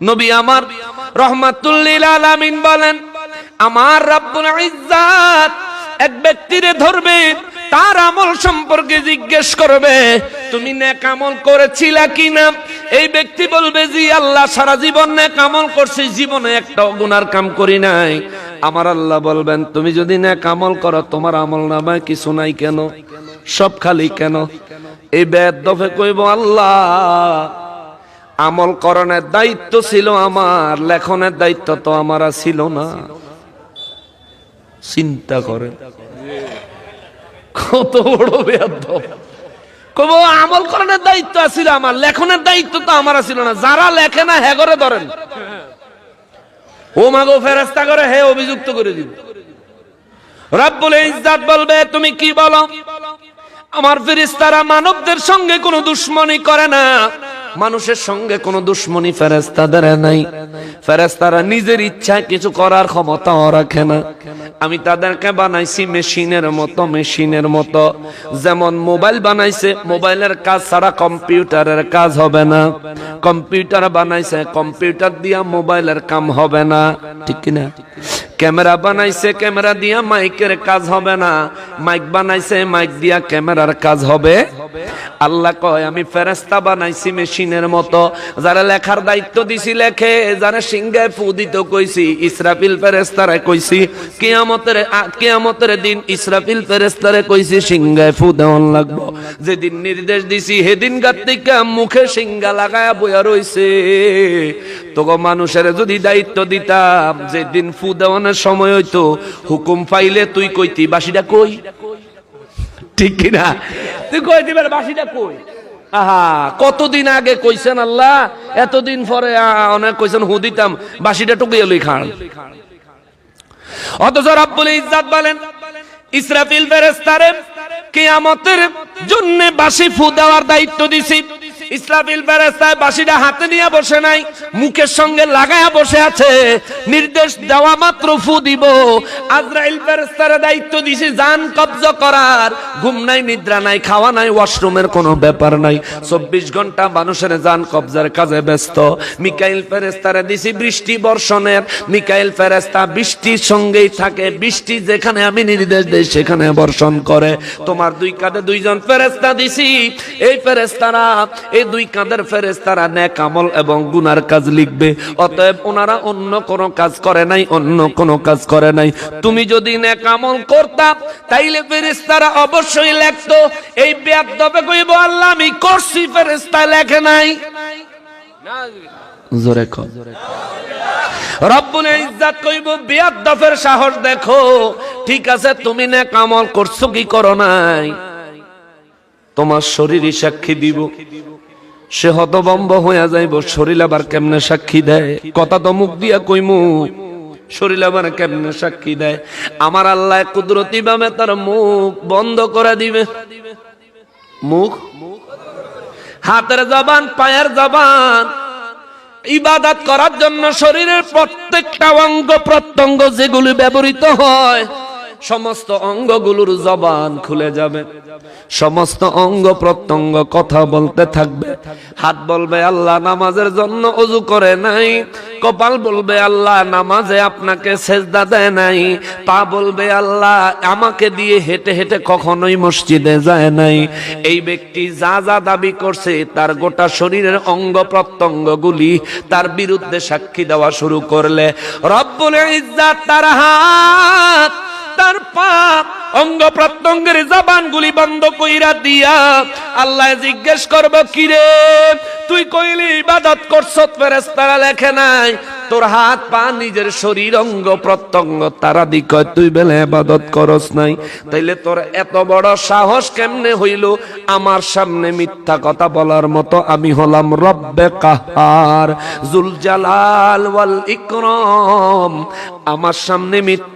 নবী আমার রহমাতুল্লিল আলামিন বলেন, আমার রাব্বুল ইজ্জাত এক ব্যক্তিরে ধরবে, তার আমল সম্পর্কে জিজ্ঞেস করবে, তুমি নেক আমল করেছিলা কিনা? এই ব্যক্তি বলবে, জি আল্লাহ, সারা জীবন নেক আমল করছি, জীবনে একটা গুনার কাম করি নাই। আমার আল্লাহ বলবেন, তুমি যদি নেক আমল করো, তোমার আমল নামায় কিছু নাই কেন? সব খালি কেন? এই বেদ দফে কইব, আল্লাহ আমল করণের দায়িত্ব ছিল আমার, লেখনের দায়িত্ব তো আমার ছিল না। চিন্তা করেন। কত বড় কব, আমল করণের দায়িত্ব আছিল আমার, লেখনের দায়িত্ব তো আমার ছিল না। যারা লেখে না হ্যাঁ করে ধরেন। ও মাগো ফেরেস্তা করে, হে অভিযুক্ত করে দিব রব্বুল ইজ্জাত বলবে, তুমি কি বলো? আমার ফেরেস্তারা মানবদের সঙ্গে কোনো দুশ্মনী করে না। মানুষের সঙ্গে কোনো দুশ্মনী ফেরেস্তাদের নাই। ফেরেস্তারা নিজের ইচ্ছায় কিছু করার ক্ষমতাও রাখে না। আমি তাদেরকে বানাইছি মেশিনের মতো মেশিনের মতো। যেমন মোবাইল বানাইছে, মোবাইলের কাজ ছাড়া কম্পিউটারের কাজ হবে না। কম্পিউটার বানাইছে, কম্পিউটার দিয়া মোবাইলের কাম হবে না। ঠিক কিনা? ক্যামেরা বানাইছে, ক্যামেরা দিয়া মাইকের কাজ হবে না। মাইক বানাইছে, মাইক দিয়া ক্যামেরার কাজ হবে। আল্লাহ কয়, আমি ফেরেস্তা বানাইছি মেশিনের মতো। যারা লেখার দায়িত্ব দিছি লেখে, যারা সিংহায় ফু দিতে কইছি, ইসরাফিল ফেরেস্তারে কইছি, কিয়ামতের কিয়ামতের দিন ইসরাফিল ফেরেস্তারে কইছি সিংহায় ফু দেওয়ান লাগবো। যেদিন নির্দেশ দিছি হেদিন গাত্তিকা মুখে সিংহা লাগায়া বইয়া রইছে। তোকে মানুষের যদি দায়িত্ব দিতাম, যেদিন ফু দেওয়ানোর সময় হইতো, হুকুম পাইলে তুই কইতি, বাসিটা কই? ঠিক কিনা? তুই কই দিবার বাসিটা কই? কতদিন আগে কইছেন আল্লাহ? এতদিন পরে অনেক কইছেন, হু, দিতাম, বাসিটা টুকুই এলই খান। অথচ রব্বুল ইজ্জাত বলেন, ইসরাফিল ফেরেশতারে কিয়ামতের জন্য বাসি ফু দেওয়ার দায়িত্ব দিছি। ইসরাফিল ফেরেশতায় বাসিটা হাতে নিয়ে বসে নাই, মুখের সঙ্গে লাগায়া বসে আছে। নির্দেশ দেওয়া মাত্র ফু দিব। আজরাইল ফেরেশতারে দায়িত্ব দিছি জান কবজ করার। ঘুম নাই, নিদ্রা নাই, খাওয়া নাই, ওয়াশরুমের কোনো ব্যাপার নাই। চব্বিশ ঘণ্টা মানুষের জান কবজার কাজে ব্যস্ত। মিকাইল ফেরেস্তারে দিছি বৃষ্টি বর্ষণের। মিকাইল ফেরেস্তা বৃষ্টির সঙ্গেই থাকে। বৃষ্টি যেখানে আমি নির্দেশ দেই, সেখানে বর্ষণ করে। তোমার দুই কাঁধে দুইজন ফেরেস্তা দিছি। এই ফেরেস্তারা এই দুই কাঁধের ফেরেস্তারা নেক আমল এবং গুনার কাজ লিখবে। অতএব ওনারা অন্য কোনো কাজ করে নাই, অন্য কোনো কাজ করে নাই। তুমি যদি নেক আমল করতাম তাইলে ফেরেস্তারা অবশ্যই লেখতো, এই ব্যাগ দবে কইব আল্লাহ, আমি করছি ফেরেস্তা লেখে নাই। জোরে কর রব্বুল ইজ্জাত কইব বিয়াদ্দফের সাহস দেখো, ঠিক আছে, তুমি নেক আমল করছ, কি করো নাই? তোমার শরীরই সাক্ষী দিব। সে হতবম্ব হইয়া যাইব, শরীর আবার কেমনে সাক্ষী দেয়? কথা তো মুখ দিয়া কইমু, শরীর আবার কেমনে সাক্ষী দেয়? আমার আল্লাহ কুদরতি ভাবে তার মুখ বন্ধ করে দিবে। মুখ? হাতের জবান, পায়ের জবান। ইবাদত করার জন্য শরীরের প্রত্যেকটা অঙ্গ প্রত্যঙ্গ যেগুলি ব্যবহৃত হয় সমস্ত অঙ্গগুলোর জবান খুলে যাবে। সমস্ত অঙ্গ প্রত্যঙ্গ কথা বলতে থাকবে। হাত বলবে, আল্লাহ নামাজের জন্য অজু করে নাই। কপাল বলবে, আল্লাহ নামাজে আপনাকে সেজদা দেয় নাই। পা বলবে, আল্লাহ আমাকে দিয়ে হেঁটে হেঁটে কখনোই মসজিদে যায় নাই। এই ব্যক্তি যা যা দাবি করছে, তার গোটা শরীরের অঙ্গ প্রত্যঙ্গগুলি তার বিরুদ্ধে সাক্ষী দেওয়া শুরু করলে। রব্বুল ইজ্জাত তার হাত তার পাপ, অঙ্গ প্রত্যঙ্গের জবানগুলি বন্ধ কইরা দিয়া আল্লাহ জিজ্ঞেস করব, কিরে, তুই কইলি ইবাদত করছ, ফেরেশতারা লেখে নাই। তোর হাত পা নিজের শরীর অঙ্গ প্রত্যঙ্গ, তারা দিক তুই বেলে ইবাদত করস নাই। তাইলে তোর এত বড় সাহস কেমনে হইল? আমার সামনে মিথ্যা কথা বলার মতো আমি হলাম রব্বে কাহার জুল জালাল ওয়াল ইকরাম। আমার সামনে মিথ্যা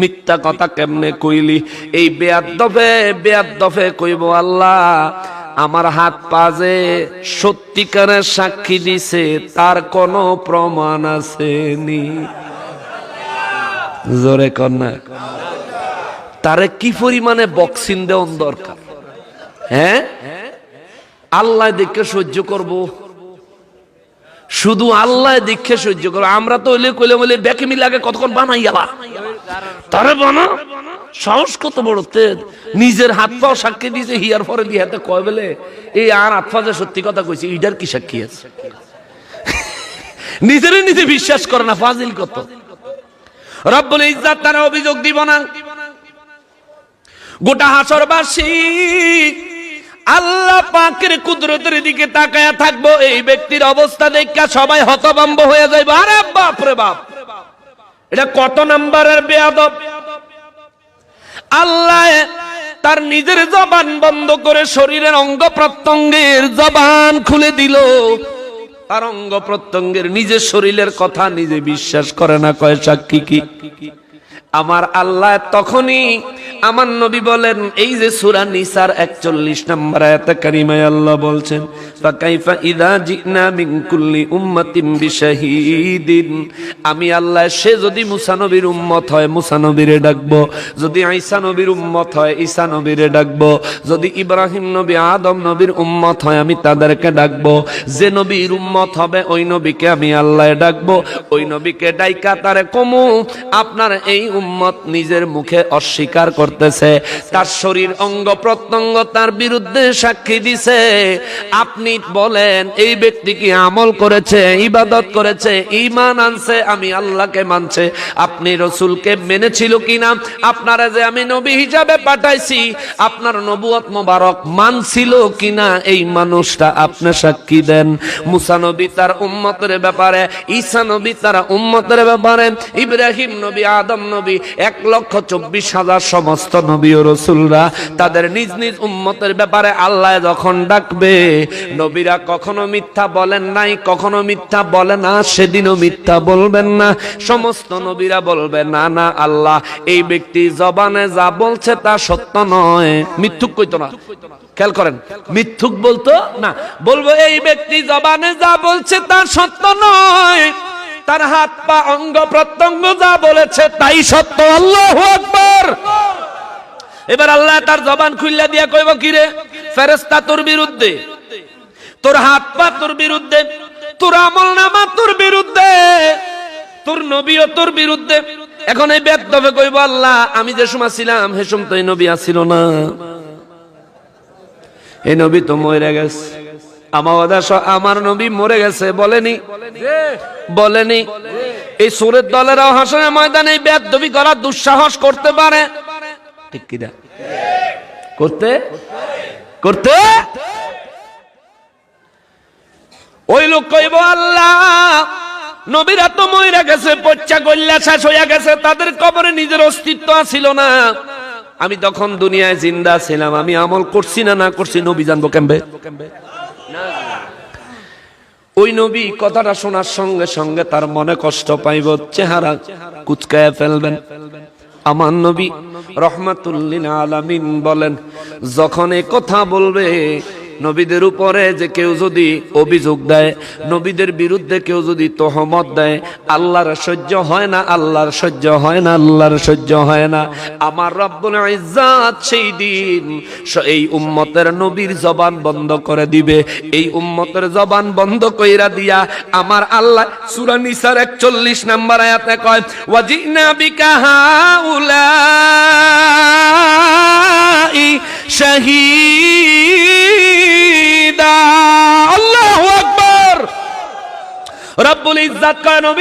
মিথ্যা কথা কেমনে কইলি? এই বেয়াদ দফে বেয়াদ দফে কইব আল্লাহ, আমার হাত পাজে সত্যিকারের সাক্ষী দিছে, তার কোনো প্রমাণ আছে নি জোরে কন্যা। তারে কি পরিমাণে বক্সিং দেওয়ার দরকার? হ্যাঁ? আল্লাহ দেখে সহ্য করব। শুধু আল্লাহ দীক্ষা সহ্য করো। আমরা তো ওইলে কইলে বলে ব্যাকিমি লাগে কতক্ষণ বানাই গেলা তারে বানা। সাহস কত বড় তে নিজের হাত পাও সাক্ষী দিয়েছে, হিয়ার পরে দিয়ে হাতে কয় বলে, এই আর আত্মা যে সত্যি কথা কইছে ইডার কি সাক্ষী আছে? নিজেরে নিজে বিশ্বাস করে না, ফাজিল কত। রব্বুল ইজ্জাত তারা অভিযোগ দিব না। গোটা হাসরবাসী আল্লাহ পাকের কুদরতের দিকে তাকায়া থাকব, এই ব্যক্তির অবস্থা দেখা সবাই হতভম্ব হয়ে যাইবে। আরে বাপ রে বাপ। এটা কত নাম্বারের বেয়াদব? আল্লাহ তার নিজের জবান বন্ধ করে শরীরের অঙ্গ প্রত্যঙ্গের জবান খুলে দিল। তার অঙ্গ প্রত্যঙ্গের নিজের শরীরের কথা নিজে বিশ্বাস করে না, কয় সাক্ষী কি? আমার আল্লাহ তখনই আমার নবী বলেন, এই যে সূরা নিসার 41 নম্বর কারিমায় আল্লাহ বলছেন আমি আল্লাহ, সে যদি মুসা নবীর উম্মত হয়, মুসা নবীরে ডাকবো। যদি ঈসা নবীর উম্মত হয়, ঈসা নবীরে ডাকবো। যদি ইব্রাহিম নবী আদম নবীর উম্মত হয়, আমি তাদেরকে ডাকবো। যে নবীর উম্মত হবে, ওই নবীকে আমি আল্লাহ ডাকবো। ওই নবীকে ডাইকা তারে কমু, আপনার এই উম্মত নিজের মুখে অস্বীকার করতেছে। তার শরীর অঙ্গ প্রত্যঙ্গ তার বিরুদ্ধে সাক্ষী দিছে। আপনি বলেন, এই ব্যক্তি কি আমল করেছে, ইবাদত করেছে ইমান আনছে, আমি আল্লাহকে মানছে। আপনি রসুলকে মেনেছিল কিনা? আপনারা যে আমি নবী হিসাবে পাঠাইছি, আপনার নবুয়ত মোবারক মানছিল কিনা? এই মানুষটা আপনি সাক্ষী দেন। মুসা নবী তার উম্মতের ব্যাপারে, ঈসা নবী তার উম্মতের ব্যাপারে, ইব্রাহিম নবী, আদম নবী এক লক্ষ চব্বিশ হাজার সমস্ত নবী ও রসুলরা তাদের নিজ নিজ উম্মতের ব্যাপারে আল্লাহ যখন ডাকবে, নবীরা কখনো মিথ্যা বলেন নাই, কখনো মিথ্যা বলে না, সেদিনও মিথ্যা বলবেন না, সমস্ত নবীরা বলবে, না না, আল্লাহ, এই ব্যক্তি জবানে যা বলছে তা সত্য নয়। মিথ্যুক কইতো না। খেয়াল করেন, মিথ্যুক বলতো না, বলব, এই ব্যক্তি জবানে যা বলছে তা সত্য নয়। তার হাত পা অঙ্গ প্রত্যঙ্গ যা বলেছে তাই সত্য। আল্লাহ আকবার। এবার আল্লাহ তার জবান খুললা দিয়া কইব, কিরে ফেরেস্তা তোর বিরুদ্ধে? তোর হাত পা তোর বিরুদ্ধে? তোর আমল নামা তোর বিরুদ্ধে? তোর নবীও তোর বিরুদ্ধে? এখন এই বেদবে কইব, আল্লাহ, আমি যে সময় ছিলাম, হে সময় তো এই নবী আসিল না। এই নবী তো মরে গেছে। আমার নবী মরে গেছে, বলেনি? বলেনি। এই সুরের দলেরাও হাসনের ময়দানে বেদবি করার দুঃসাহস করতে পারে? ঠিক কিনা? করতে? করতে? ওই লোক কইব, আল্লাহ, নবীরা তো মইরা গেছে, পচ্চা গল্লা শেষ হইয়া গেছে, তাদের কবরে নিজের অস্তিত্ব ছিল না। আমি তখন দুনিয়ায় জিন্দা ছিলাম, আমি আমল করছি না না করছি নবী জানব কেমবে? ওই নবী কথাটা শোনার সঙ্গে সঙ্গে তার মনে কষ্ট পাইব, চেহারা কুচকায় ফেলবেন। আমার নবী রহমাতুল্লিন আলামিন বলেন, যখন এ কথা বলবে নবীদের উপরে যে কেউ যদি অভিযোগ দেয়, নবীদের বিরুদ্ধে কেউ যদি তহমত দেয়, আল্লাহর সহ্য হয় না, আল্লাহর সহ্য হয় না, আল্লাহর সহ্য হয় না। আমার রব্বুল ইজ্জাত সেই দিন এই উম্মতের নবীর জবান বন্ধ করে দিবে। এই উম্মতের জবান বন্ধ কইরা দিয়া আমার আল্লাহ সূরা নিসার 41 নাম্বার আয়াতে কয়, ওয়াজিনা বিকা হাউলাই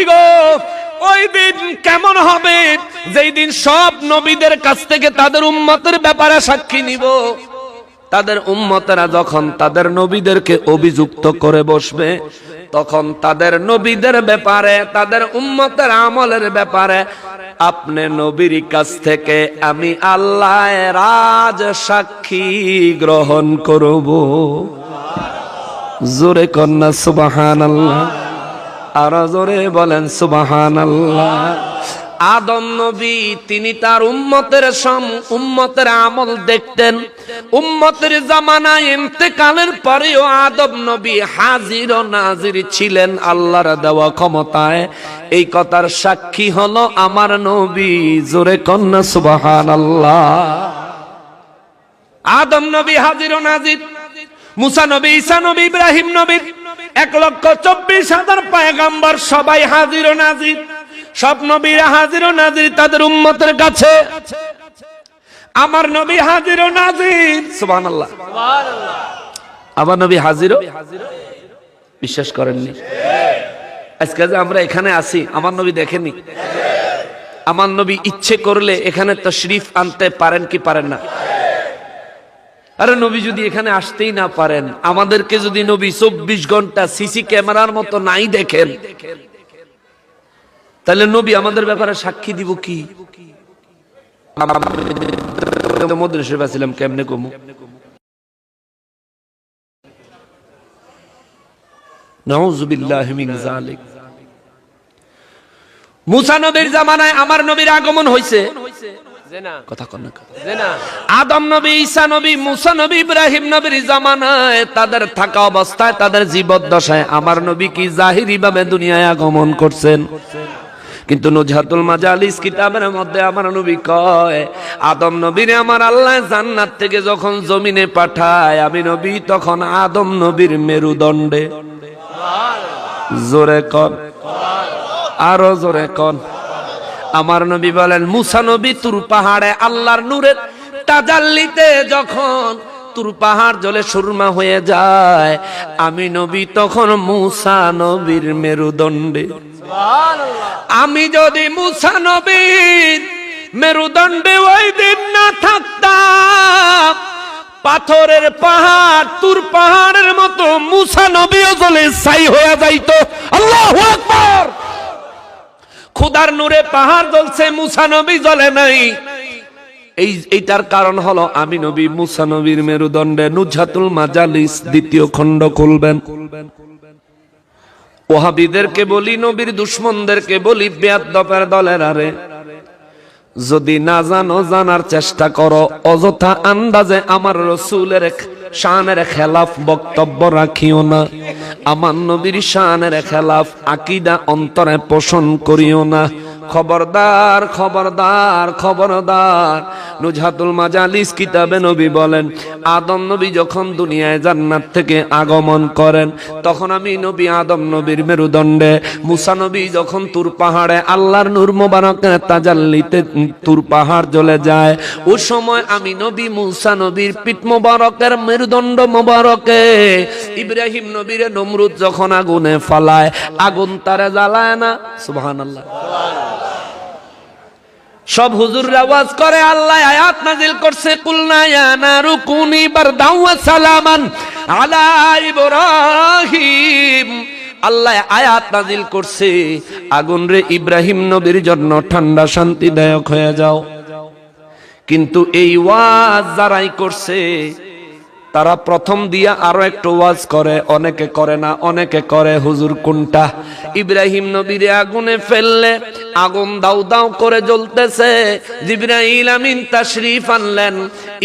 গো কেমন হবে? যেই দিন সব নবীদের কাছ থেকে তাদের উম্মতের ব্যাপারে সাক্ষী নিব। তাদের উম্মতেরা যখন তাদের নবীদেরকে অভিযুক্ত করে বসবে, তখন তাদের নবীদের ব্যাপারে, তাদের উম্মতের আমলের ব্যাপারে, আপনি নবীর কাছ থেকে আমি আল্লাহ রাজ সাক্ষী গ্রহণ করব। জোরে কন্যা সুবাহান আল্লাহ আরও জোরে বলেন সুবাহান আল্লাহ আদম নবী, তিনি তার উম্মতের সম, উম্মতের আমল দেখতেন। উম্মতের জামানায় ইন্তেকালের পরেও আদম নবী হাজির ও নাজির ছিলেন আল্লাহর দেওয়া ক্ষমতায়। এই কথার সাক্ষী হলো আমার নবী, জোরে কন্যা সুবাহান আল্লাহ আদম নবী হাজির ও নাজির, মুসা নবী, ঈসা নবী, ইব্রাহিম নবীর এক লক্ষ চব্বিশ হাজার পায়গাম্বার সবাই হাজির ও নাজির। সব নবীরা হাজির ও নাজির তাদের উম্মতের কাছে। আমার নবী হাজির ও নাজির। আমার নবী হাজির বিশ্বাস করেননি। আজকে যে আমরা এখানে আছি, আমার নবী দেখেনি আমার নবী ইচ্ছে করলে এখানে তো শরীফ আনতে পারেন কি পারেন না? আরে নবী যদি এখানে আসতেই না পারেন, আমাদেরকে যদি নবী চব্বিশ ঘণ্টা সিসি ক্যামেরার মতো নাই দেখেন তাহলে নবী আমাদের ব্যাপারে সাক্ষী দিব কি? পাচ্ছিলাম কেমনে কমু নাউজুবিল্লাহি মিন যালিক। মুসা নবীর জামানায় আমার নবীর আগমন কথা আদম নবী ঈসা নবী মুসা নবী ইব্রাহিম নবীর জামানায় তাদের থাকা অবস্থায় তাদের জীবদ্দশায় আমার নবী কি জাহিরি ভাবে দুনিয়ায় আগমন করছেন? কিন্তু নুজহাতুল মাজালিস কিতাবের মধ্যে আমার নবী কয়, আদম নবীরে আমার আল্লাহ জান্নাত থেকে যখন জমিনে পাঠায়, আমি নবী তখন আদম নবীর মেরুদণ্ডে। জোরে কন। আরও জোরে কন। আমার নবী বলেন, মুসা নবী তুর পাহাড়ে আল্লাহর নূরের তাজাল্লিতে যখন তুর পাহাড় জলে সুরমা হয়ে যায়। আমি নবী, তখন মুসা নবীর মেরুদণ্ডে। আমি যদি মুসা নবীর মেরুদণ্ডে ওই দিন না থাকতাম, পাথরের পাহাড়, তুর পাহাড়ের মতো মুসা নবীও জলে ছাই হয়ে যাইতো। আল্লাহ আকবার! খুদার নূরে পাহাড় জ্বলছে, মুসা নবী জ্বলে নাই। এই, এইটার কারণ হলো আমি নবী মুসা নবীর মেরুদণ্ডে নুজাতুল মাজালিস দ্বিতীয় খণ্ড খুলবেন। ওহাবিদেরকে বলি, নবীর দুশ্মনদেরকে বলি বেয়াদ্দপের দলের আরে। যদি না জানো, জানার চেষ্টা করো। অযথা আন্দাজে আমার রসুলের শানের খেলাফ বক্তব্য রাখিও না। আমার নবীর শানের খেলাফ আকিদা অন্তরে পোষণ করিও না। খবরদার খবরদার খবরদার। নুজহাতুল মাজালিস কিতাবে নবী বলেন, আদম নবী যখন দুনিয়ায় জান্নাত থেকে আগমন করেন, তখন আমি নবী আদম নবীর মেরুদণ্ডে, মুসা নবী যখন তুর পাহাড়ে আল্লাহর নূর মোবারকের তাজাল্লিতে তুর পাহাড় জ্বলে যায়, ও সময় আমি নবী মুসা নবীর পিঠ মোবারকের মেরুদণ্ড মোবারকে, ইব্রাহিম নবীরে নমরুদ যখন আগুনে ফালায়, আগুন তারে জ্বালায় না? সুবহানাল্লাহ। সব হুজুর আওয়াজ করে, আল্লাহ আয়াত নাজিল করছে, কুলনা ইয়া নারু কুনি বারদাও ওয়া সালামান আলা ইব্রাহিম। আল্লাহ আয়াত নাজিল করছে, আগুন রে ইব্রাহিম নবীর জন্য ঠান্ডা শান্তিদায়ক হয়ে যাও। কিন্তু এই ওয়াজ যারাই করছে তারা প্রথম দিয়া আরও একটু ওয়াজ করে, অনেকে করে না, অনেকে করে, হুজুর কোনটা? ইব্রাহিম নবীর আগুনে ফেললে, আগুন দাও দাও করে জ্বলতেছে। জিব্রাইল আমিন তাশরীফ আনলেন।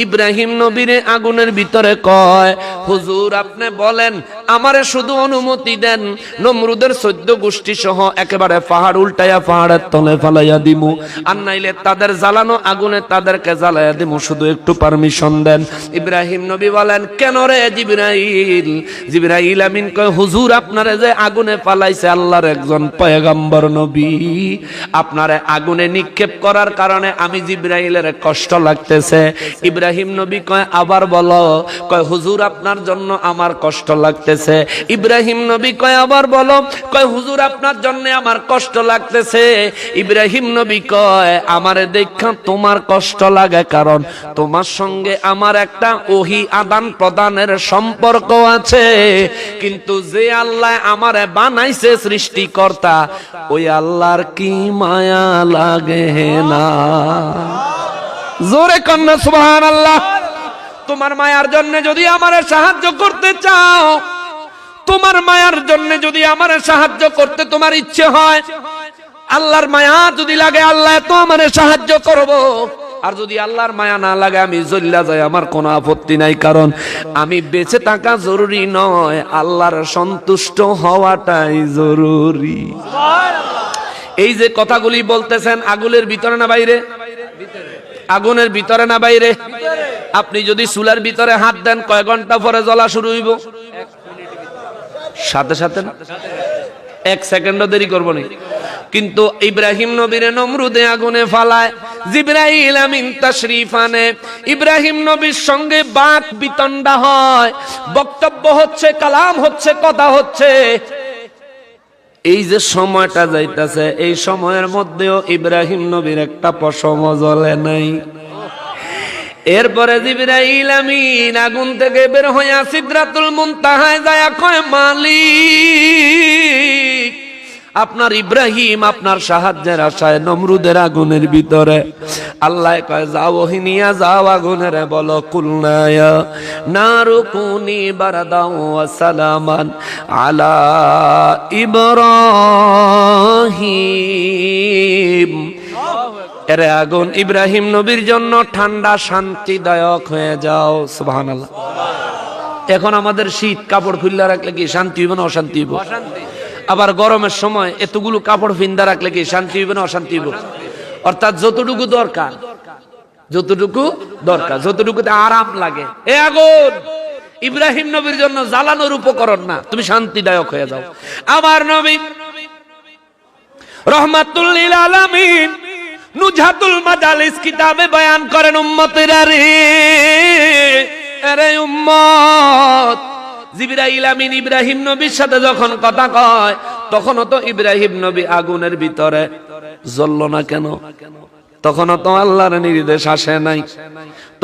ইব্রাহিম নবীরে আগুনের ভিতরে কয়, হুজুর আপনি বলেন আমারে শুধু অনুমতি দেন। নমরুদের চোদ্দ গোষ্ঠী সহ একেবারে পাহাড় উল্টাইয়া পাহাড়ের তলে ফালাইয়া দিমু। আর নাইলে তাদের জ্বালানো আগুনে তাদেরকে জ্বালাইয়া দিমু। শুধু একটু পারমিশন দেন। ইব্রাহিম নবী বলেন, কেন রে জিব্রাইল? জিব্রাইল আমিন কয়, হুজুর, আপনারে যে আগুনে পালাইছে আল্লাহর একজন পয়গাম্বর নবী। আপনারে আগুনে নিক্ষেপ করার কারণে আমি জিব্রাইলের কষ্ট লাগতেছে। ইব্রাহিম নবী কয়, আবার বলো। কয়, হুজুর, আপনার জন্য আমার কষ্ট লাগতেছে। ইব্রাহিম নবী কয়, আবার বলো। কয়, হুজুর, আপনার জন্য আমার কষ্ট লাগতেছে। ইব্রাহিম নবী কয়, আমারে দেখা তোমার কষ্ট লাগে, কারণ তোমার সঙ্গে আমার একটা ওহি আদান প্রদানের সম্পর্ক আছে। কিন্তু যে আল্লাহ আমারে বানাইছে সৃষ্টিকর্তা, ওই আল্লাহর কি মায়া লাগে না? জোরে কন্যা সুবহান আল্লাহ তোমার মায়ার জন্য যদি আমারে সাহায্য করতে চাও তোমার মায়ার জন্য যদি আমার সাহায্য করতে তোমার ইচ্ছে হয়, আল্লাহর মায়া যদি লাগে, আল্লাহ তো আমারে সাহায্য করব। আর যদি আল্লাহর মায়া না লাগে, আমি জল্লা যাই, আমার কোনো আপত্তি নাই। কারণ আমি বেঁচে থাকা জরুরি নয়, আল্লাহর সন্তুষ্ট হওয়াটাই জরুরি। এই যে কথাগুলি বলতেছেন, আগুনের ভিতরে না বাইরে? আগুনের ভিতরে না বাইরে? আপনি যদি চুলার ভিতরে হাত দেন, কয় ঘণ্টা পরে জ্বলা শুরু হইব? সাথে না? এক সেকেন্ডও দেরি করব না। কিন্তু ইব্রাহিম নবীরে নমরুদে আগুনে ফালায়, জিব্রাইল আমিন তাশরিফ আনে ইব্রাহিম নবীর সঙ্গে বাক বিতণ্ডা হয়, বক্তব্য হচ্ছে, কালাম হচ্ছে, কথা হচ্ছে। এই যে সময়টা যাইতাছে, এই সময়ের মধ্যেও ইব্রাহিম নবীর একটা পশম জ্বলে নাই। এরপরে জিবরাইল আমিন আগুন থেকে বের হইয়া সিদরাতুল মুনতাহায় যায় কয়, মালিক, আপনার ইব্রাহিম, আপনার সাহায্যের আশায় নমরুদের আগুনের ভিতরে। আল্লাহ কয়, যাও হিনিয়া, যাও আগুনের, বলো কুলনায়া নারু কুনি বারাদাও সালামান আলা ইব্রাহিম। এরে আগুন ইব্রাহিম নবীর জন্য ঠান্ডা, শান্তিদায়ক হয়ে যাও, সুবহানাল্লাহ। এখন আমাদের শীত, কাপড় খুললে রাখলে কি শান্তি হইব না অশান্তি হইব? আবার গরমের সময় এতগুলো কাপড় ফিন্দা রাখলে কি শান্তি হইব না অশান্তি হইব? অর্থাৎ যতটুকু দরকার যতটুকু দরকার, যতটুকুতে আরাম লাগে। এ আগুন! ইব্রাহিম নবীর জন্য জ্বালানোর উপকরণ না, তুমি শান্তিদায়ক হয়ে যাও। আমার নবী রহমাতুল্লিল আলামিন নুজাতুল মাজালিস কিতাবে বয়ান করেন উম্মতেরা রে। আরে উম্মত, জিবরাইল আমিন ইব্রাহিম নবীর সাথে যখন কথা কয়, তখনও তো ইব্রাহিম নবী আগুনের ভিতরে। জ্বলল না কেন? তখনও তো আল্লাহর নির্দেশ আসে নাই।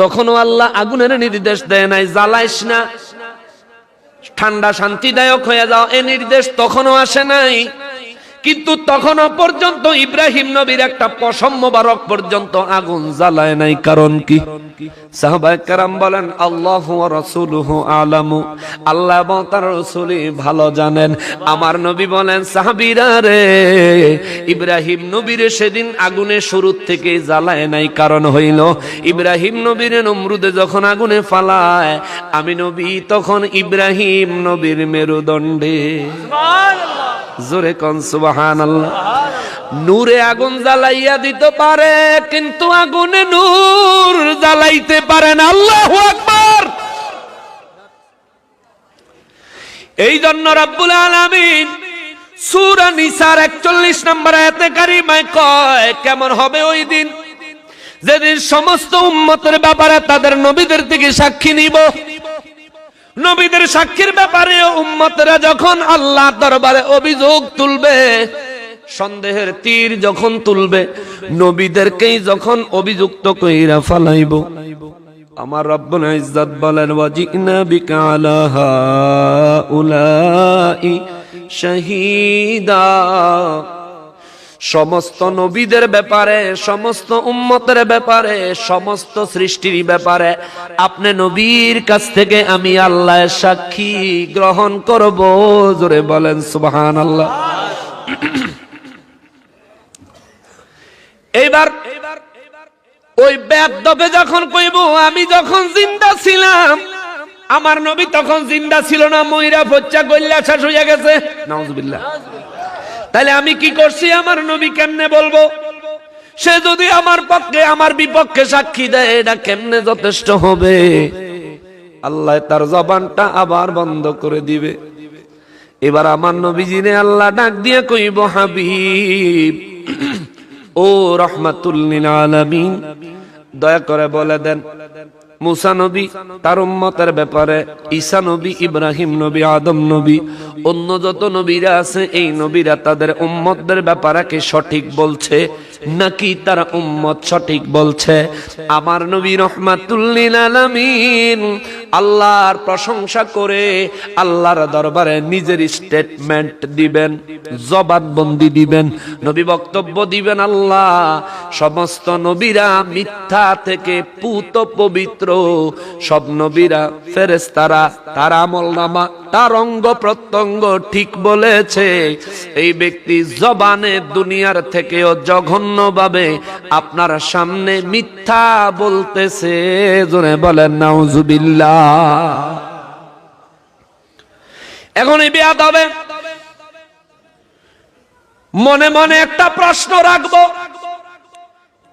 তখনও আল্লাহ আগুনের নির্দেশ দেয় নাই, জ্বালাইস না। ঠান্ডা শান্তিদায়ক হয়ে যাও, এ নির্দেশ তখনও আসে নাই। কিন্তু তখনও পর্যন্ত ইব্রাহিম নবীর একটা পশম মোবারক পর্যন্ত আগুন জ্বালায় নাই। কারণ কি? সাহাবায়ে কেরাম বলেন, আল্লাহ রাসূলুহু আলামু। আল্লাহ তার রাসূলই ভালো জানেন। আমার নবী বলেন, সাহাবীরা রে, ইব্রাহিম নবীর সেদিন আগুনে শুরু থেকে জ্বালায় নাই। কারণ হইল, ইব্রাহিম নবীর নমরুদে যখন আগুনে ফালায়, আমি নবী তখন ইব্রাহিম নবীর মেরুদণ্ডে। জোরে কন সুবাহান নূরে আগুন জ্বালাইয়া দিতে পারে, কিন্তু আগুনে নূর জ্বালাইতে পারে না। আল্লাহ আকবার। এই জন্য রব্বুল আলামিন সূরা নিসার 41 নম্বর আয়াতে কারিমায় কয়, কেমন হবে ওই দিন? যেদিন সমস্ত উম্মতের ব্যাপারে তাদের নবীদের থেকে সাক্ষী নিব। নবীদের সাক্ষীর ব্যাপারে উম্মতরা যখন আল্লাহ দরবারে অভিযোগ তুলবে, সন্দেহের তীর যখন তুলবে, নবীদেরকেই যখন অভিযুক্ত কইরা ফালাইব। আমার রব্বুল ইজ্জত বলেন, ওয়াজিনা বিকা আলা হাউলাই শাহীদা। সমস্ত নবীদের ব্যাপারে, সমস্ত উম্মতের ব্যাপারে, সমস্ত সৃষ্টির ব্যাপারে আপনি নবীর কাছ থেকে আমি আল্লাহ সাক্ষী গ্রহণ করব। জোরে বলেন সুবহান আল্লাহ এইবার ওই বেদবে যখন কইব, আমি যখন জিন্দা ছিলাম, আমার নবী তখন জিন্দা ছিল না ময়রা ফচ্চা গল্লা শেষ হইয়া গেছে। নাউজুবিল্লাহ। তাহলে আমি কি করছি? আমার নবী কেমনে বলব? সে যদি আমার পক্ষে, আমার বিপক্ষে সাক্ষী দেয়, এটা কেমনে যথেষ্ট হবে? আল্লাহ তার জবানটা আবার বন্ধ করে দিবে। এবার আমার নবীজিনে আল্লাহ ডাক দিয়ে কইব, হাবিব, ও রহমাতুল্লিল আলামিন, দয়া করে বলে দেন মুসা নবী, তার উম্মতের ব্যাপারে ঈসা নবী, ইব্রাহিম নবী, আদম নবী, অন্য যত নবীরা আছে, এই নবীরা তাদের উম্মতদের ব্যাপারে কি সঠিক বলছে? নাকি তারা উম্মত সঠিক বলছে? আমার নবী রহমাতুল্লিল আলামিন আল্লাহর প্রশংসা করে আল্লাহর দরবারে নিজের স্টেটমেন্ট দিবেন, জবানবন্দি দিবেন, নবী বক্তব্য দিবেন আল্লাহ। সমস্ত নবীরা মিথ্যা থেকে পুত পবিত্র। সব নবীরা ফেরেস্তারা তার আমল নামা তার অঙ্গ প্রত্যঙ্গ ঠিক বলেছে। এই ব্যক্তি জবানে দুনিয়ার থেকেও জঘন্যভাবে আপনার সামনে মিথ্যা বলতেছে। জোরে বলেন, নাউজুবিল্লাহ। এখন এই বিয়াদ হবে মনে মনে একটা প্রশ্ন রাখব,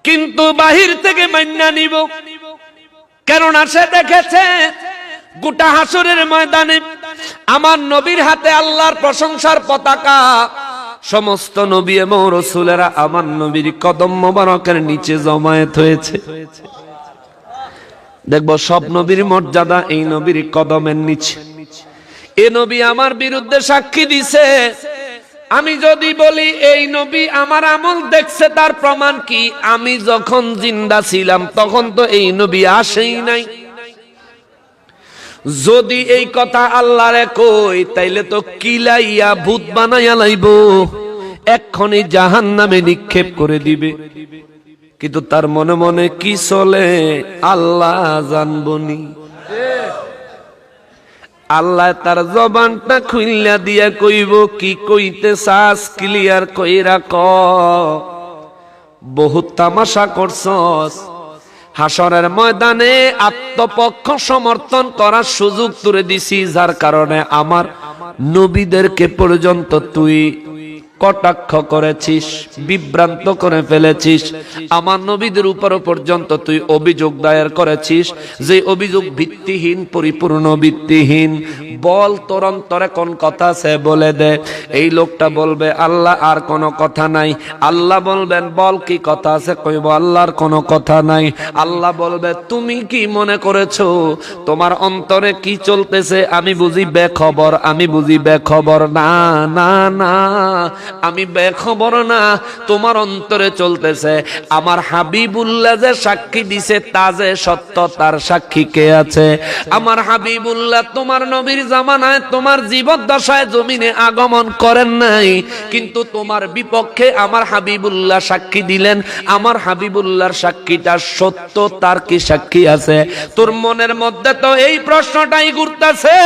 কিন্তু বাহির থেকে মান্যা নিব। কেননা সে দেখেছে গোটা হাসুরের ময়দানে আমার নবীর হাতে আল্লাহর প্রশংসার পতাকা। সমস্ত নবী এবং রসুলেরা আমার নবীর কদম মোবারকের নিচে জমায়েত হয়েছে। দেখব সব নবীর মর্যাদা এই নবীর কদমের নিচে। এ নবী আমার বিরুদ্ধে সাক্ষী দিছে। আমি যদি বলি এই নবী আমার আমল দেখছে তার প্রমাণ কি? আমি যখন জিন্দা ছিলাম তখন তো এই নবী আসেই নাই। যদি এই কথা আল্লাহরে কই তাইলে তো কিলাইয়া ভূত বানাইয়া লাইব। এক্ষণি জাহান নামে নিক্ষেপ করে দিবে। কিন্তু তার মনে মনে কি চলে? আল্লাহ জানবনি আল্লাহ তার জবানটা খুইল্লা দিয়া কইব, কি কইতে চাস ক্লিয়ার কইরা ক। বহুত তামাশা করছস। হাসরের ময়দানে আত্মপক্ষ সমর্থন করার সুযোগ তুলে দিছি, যার কারণে আমার নবীদেরকে পর্যন্ত তুই কটাক্ষ করেছিস, বিভ্রান্ত করে ফেলেছিস। আমার নবীদের উপর পর্যন্ত তুই অভিযোগ দায়ের করেছিস যে অভিযোগ ভিত্তিহীন, পরিপূর্ণ ভিত্তিহীন। বল তোর কোন কথা সে বলে দে। এই লোকটা বলবে, আল্লাহ আর কোনো কথা নাই। আল্লাহ বলবেন, বল কি কথা আছে? কইব আল্লাহর কোনো কথা নাই। আল্লাহ বলবে, তুমি কি মনে করেছ? তোমার অন্তরে কি চলতেছে? আমি বুঝি বেখবর, আমি বুঝি বেখবর। না না না। আমি বেখবর না, তোমার অন্তরে চলতেছে। আমার হাবিবুল্লাহ যে সাক্ষী দিছে, তা যে সত্য, তার সাক্ষী কে আছে? আমার হাবিবুল্লাহ তোমার নবীর জামানায়, তোমার জীবদ্দশায় জমিনে আগমন করেন নাই। কিন্তু তোমার বিপক্ষে আমার হাবিবুল্লাহ সাক্ষী দিলেন। আমার হাবিবুল্লাহর সাক্ষীটা সত্য, তার কি সাক্ষী আছে? তোর মনের মধ্যে তো এই প্রশ্নটাই ঘুরতেছে।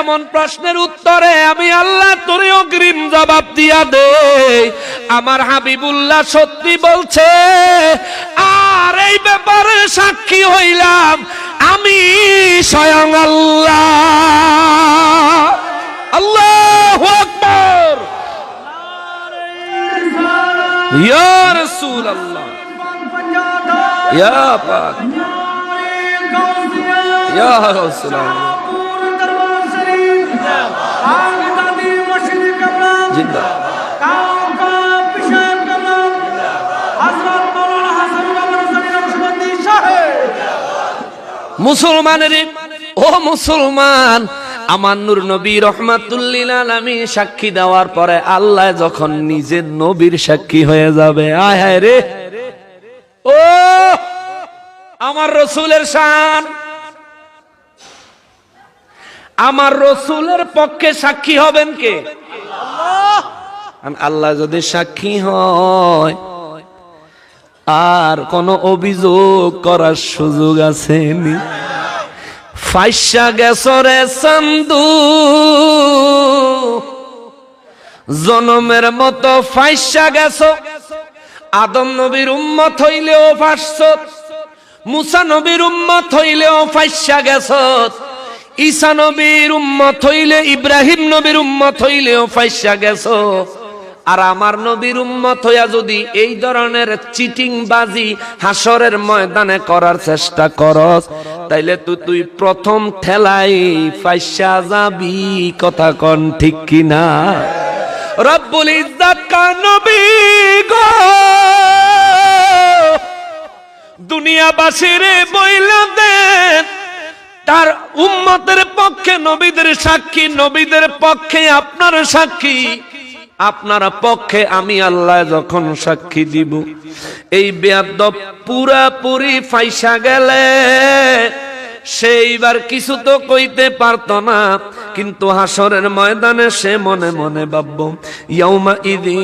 এমন প্রশ্নের উত্তরে আমি আল্লাহ তোরে অগ্রিম জবাব দিয়া দে। আমার হাবিবুল্লাহ সত্যি বলছে আর এই ব্যাপারে সাক্ষী হইলাম আমি স্বয়ং আল্লাহ। আল্লাহ আকবর। ইয়া রাসূল আল্লাহ ইয়া পাক। ইয়া রাসূল আল্লাহ জিন্দা মুসলমানের ও মুসলমান, আমার নূর নবী রহমাতুল্লিল আলামিন সাক্ষী দেওয়ার পরে আল্লাহ যখন নিজের নবীর সাক্ষী হয়ে যাবে, আয় হায় রে। ও, আমার রসুলের শান। আমার রসুলের পক্ষে সাক্ষী হবেন কে? আল্লাহ যদি সাক্ষী হয় আর কোন অভিযোগ করার সুযোগ আছে ফাইসা গেছরে চান্দু। জনমের মতো ফাইসা গেছ। আদম নবীর উম্মত হইলেও ফাঁসছ। মুসা নবীর উম্মত হইলেও ফাইসা গেছ। ঈসা নবীর উম্মত হইলে ইব্রাহিম নবীর উম্মত হইলেও ফাইসা গেছ। আর আমার নবীর উম্মত হইয়া যদি এই ধরনের চিটিং বাজি হাসরের ময়দানে করার চেষ্টা করস, তাইলে তো তুই প্রথম ঠেলাই ফাইসা যাবি, কথা কন ঠিক কিনা? রব্বুল ইজ্জাত কা নবী গো! দুনিয়াবাসীর বইলা দেন, তার উম্মতের পক্ষে নবীদের সাক্ষী, নবীদের পক্ষে আপনার সাক্ষী। আপনার পক্ষে আমি আল্লাহ যখন সাক্ষী দিব। এই বেয়াদ পুরাপুরি ফাইসা গেলে, সেইবার কিছু তো কইতে পারত না। কিন্তু হাসরের ময়দানে সে মনে মনে ভাবব ইদি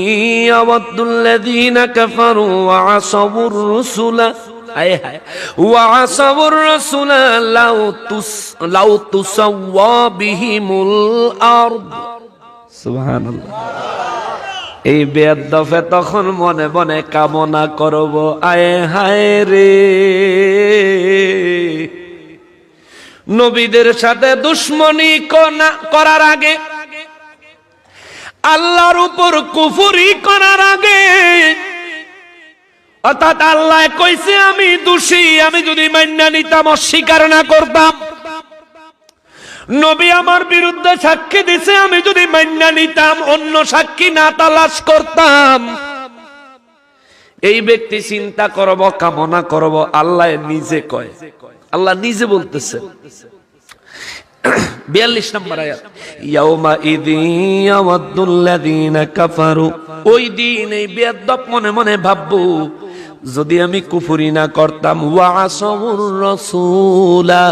হায় রসুলা লাউ তুস সুবহানাল্লাহ। এই বেদফে তখন মনে মনে কামনা করব, আয় হায় রে। নবীদের সাথে দুশ্মনী করার আগে, আল্লাহর উপর কুফুরি করার আগে, অর্থাৎ আল্লাহ কইছে, আমি দোষী, আমি যদি মান্যা নিতাম, অস্বীকার না করতাম। নবী আমার বিরুদ্ধে সাক্ষী দিছে, আমি যদি মান্যা নিতাম, অন্য সাক্ষী না তালাশ করতাম। এই ব্যক্তি চিন্তা করব, কামনা করব, আল্লাহ নিজে কয়। আল্লাহ নিজে বলতেছে। বিয়াল্লিশ নম্বর আয়াত। ইয়াউমা ইদিন কাফারু। ওই দিন এই বেয়াদব মনে মনে ভাববো যদি আমি কুফুরি না করতাম রসুলা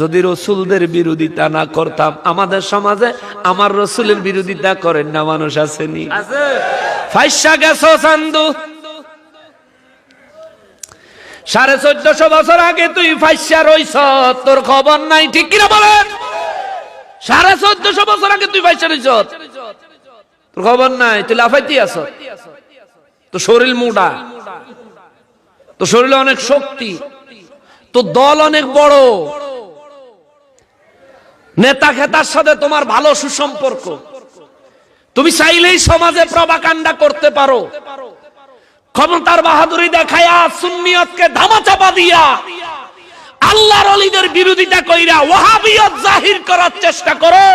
যদি রসুলদের বিরোধিতা না করতাম আমাদের সমাজে আমার রসুলের বিরোধিতা করেন না মানুষ আসেনি। ফাইসা গেছো চান্দু। সাড়ে চোদ্দশো বছর আগে তুই ফাইসা রইছ তোর খবর নাই ঠিক কিনা বলেন? সাড়ে চোদ্দশো বছর আগে তুই ফাইসা রইছ তোর খবর নাই তুই লাফাইতি আস তো শরীর মুডা। তো শরীরে অনেক শক্তি, তো দল অনেক বড়। নেতা খেতার সাথে তোমার ভালো সুসম্পর্ক। তুমি চাইলেই সমাজে প্রবাকাণ্ডা করতে পারো। ক্ষমতার বাহাদুরি দেখায়া সুন্নিয়তকে ধামা চাপা দিয়া আল্লাহর অলিদের বিরোধিতা কইরা ওয়াহাবিয়ত জাহির করার চেষ্টা করো।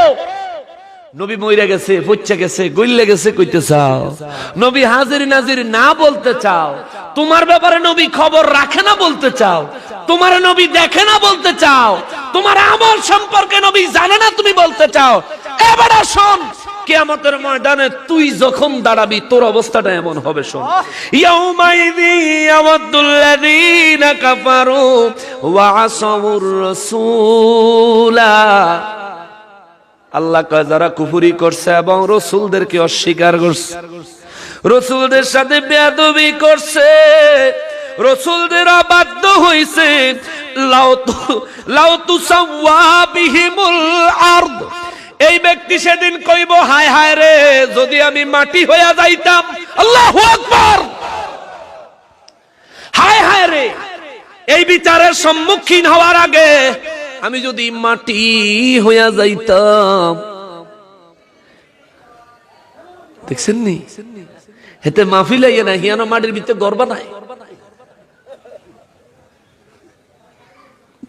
নবী মইরা গেছে পচ্ছে গেছে গইলে গেছে, কইতে চাও। নবী হাজির নাজির না বলতে চাও। তোমার ব্যাপারে নবী খবর রাখে না বলতে চাও। তোমার নবী দেখে না বলতে চাও। তোমার আমল সম্পর্কে নবী জানে না তুমি বলতে চাও। এবারে শোন কিয়ামতের ময়দানে তুই যখন দাঁড়াবি, তোর অবস্থাটা এমন হবে, শোন। ইয়াউমাইদি ইয়াওয়াদ্দুল্লাযীনা কাফারু ওয়া আসাউর রাসূলা। আল্লাহ কয়, যারা কুফুরি করছে এবং রসুলদেরকে অস্বীকার করছে, রসুলদের সাথে বেয়াদবি করছে, রসুলদের বাধ্য হইছে এই ব্যক্তি সেদিন কইব, হায় হায় রে, যদি আমি মাটি হইয়া যাইতাম, আল্লাহু হায় হায় রে, এই বিচারের সম্মুখীন হওয়ার আগে আমি যদি মাটি হইয়া যাইতাম। দেখছেন নি হেতে মাহফিল আইয়া না হিয়ানো মাটির ভিতরে গর্বা নাই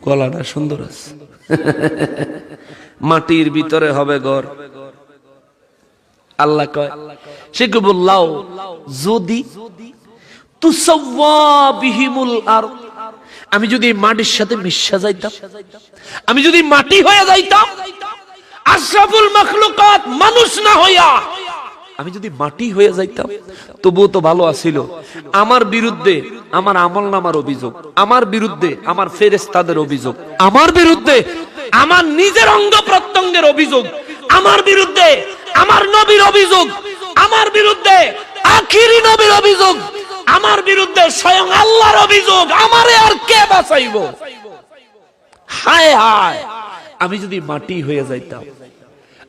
গলাটা সুন্দর আছে। মাটির ভিতরে হবে গর আল্লাহ কয়, সে কি বললাও, যদি তুসাওয়া বিহিমুল আর আমি যদি মাটির সাথে মিশা যাইতাম, আমি যদি মাটি হয়ে যাইতাম, আশরাফুল মখলুকাত মানুষ না হইয়া আমি যদি মাটি হয়ে যাইতাম, তবুও তো ভালো আছিল। আমার বিরুদ্ধে আমার আমল নামার অভিযোগ, আমার বিরুদ্ধে আমার ফেরেস্তাদের অভিযোগ, আমার বিরুদ্ধে আমার নিজের অঙ্গ প্রত্যঙ্গের অভিযোগ, আমার বিরুদ্ধে আমার নবীর অভিযোগ, আমার বিরুদ্ধে আখিরি নবীর অভিযোগ আমার বিরুদ্ধে স্বয়ং আল্লাহর অভিযোগ, আমারে আর কে বাঁচাইব? হায় হায়, আমি যদি মাটি হয়ে যাইতাম,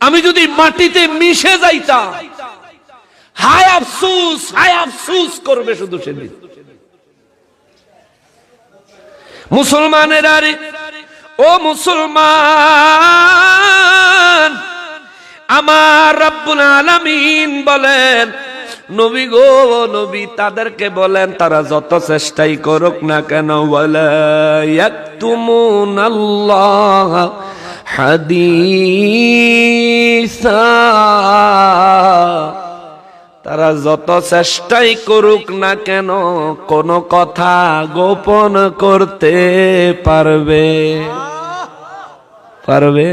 আমি যদি মাটিতে মিশে যাইতাম, হায় আফসুস হায় আফসুস করবে শুধু সেদিন। মুসলমানের আরে, ও মুসলমান, আমার রব্বুল আলামিন বলেন নবী গো, নবী তাদেরকে বলেন, তারা যত চেষ্টাই করুক না কেন বলে আল্লাহ হাদিসা। তারা যত চেষ্টাই করুক না কেন, কোন কথা গোপন করতে পারবে। পারবে?